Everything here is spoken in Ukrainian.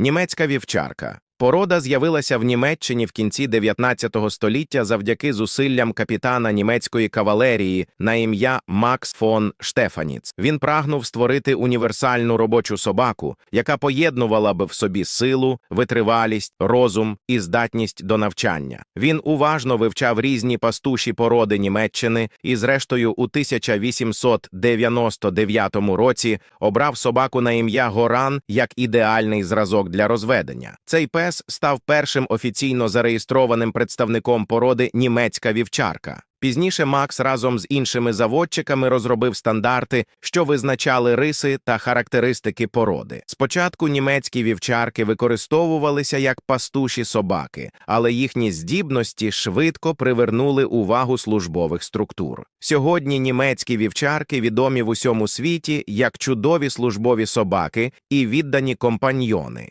Німецька вівчарка. Порода з'явилася в Німеччині в кінці 19 століття завдяки зусиллям капітана німецької кавалерії на ім'я Макс фон Штефаніц. Він прагнув створити універсальну робочу собаку, яка поєднувала би в собі силу, витривалість, розум і здатність до навчання. Він уважно вивчав різні пастуші породи Німеччини і, зрештою, у 1899 році обрав собаку на ім'я Горан як ідеальний зразок для розведення. Цей пес став першим офіційно зареєстрованим представником породи німецька вівчарка. Пізніше Макс разом з іншими заводчиками розробив стандарти, що визначали риси та характеристики породи. Спочатку німецькі вівчарки використовувалися як пастуші собаки, але їхні здібності швидко привернули увагу службових структур. Сьогодні німецькі вівчарки відомі в усьому світі як чудові службові собаки і віддані компаньйони.